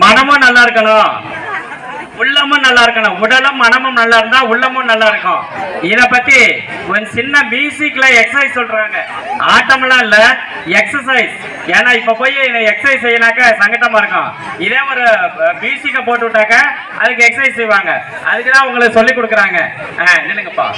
மனமும் நல்லா இருக்கணும். உள்ளமும் நல்லா இருக்கணும். உடலும் மனமும் நல்லா இருந்தா உள்ளமும் நல்லா இருக்கும். இத பத்தி ஒரு சின்ன மியூசிக்ல எக்ஸசைஸ் சொல்றாங்க. ஆட்டம்லாம் இல்ல எக்ஸசைஸ் ஏன்னா இப்ப போய் எக்ஸசைஸ் செய்யினாக்க சங்கட்டமா இருக்கும். இதே ஒரு மியூசிக்க போட்டு விட்டாக்க அதுக்கு எக்ஸசைஸ் செய்வாங்க. அதுக்கு தான் உங்களுக்கு சொல்லி கொடுக்குறாங்க. ஆ, நில்லுங்கப்பா.